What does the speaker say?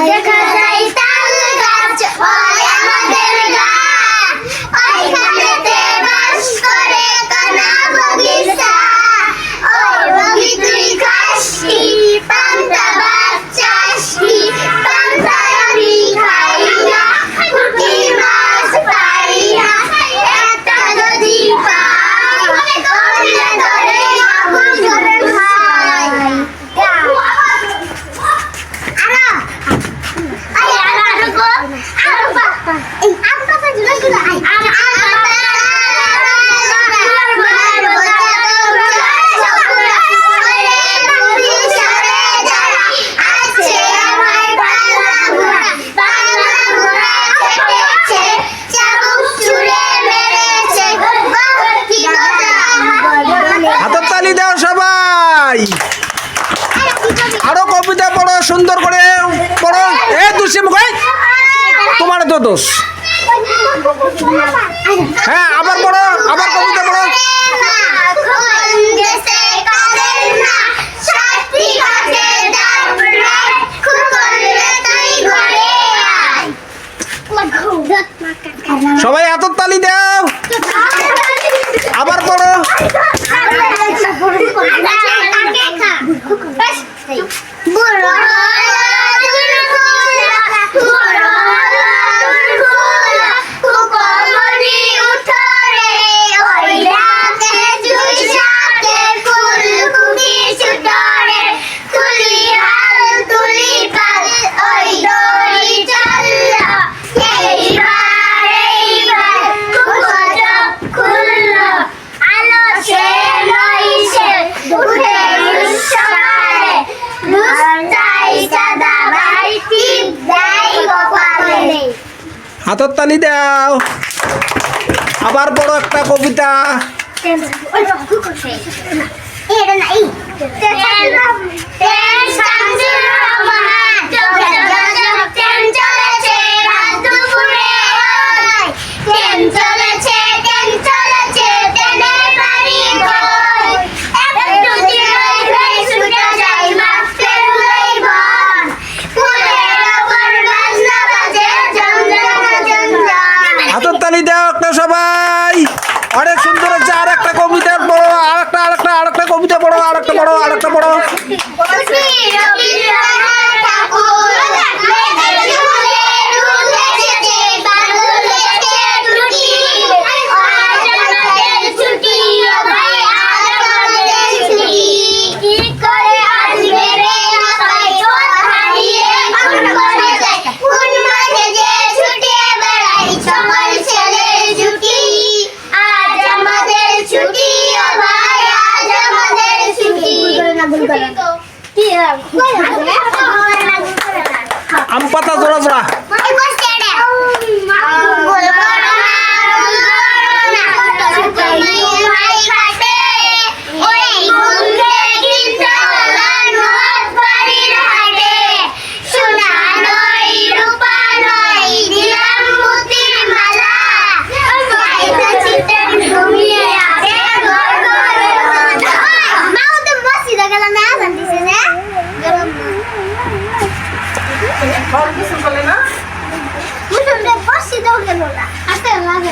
А яка ভাই। আরও কবিতা পড়ো, সুন্দর করে পড়ো। এ দুষি ভাই তোমার তো দোষ। হ্যাঁ আবার পড়ো, আবার কবিতা পড়ো। সবাই এত তালি দাও। બોલો হাতত টানি দাও। আবার বড় একটা কবিতা। এই আম পাতা জোড়া জোড়া। সব কিছু চলে না? তুমি তো বসছি দৌড়ে না। আস্তে লাগে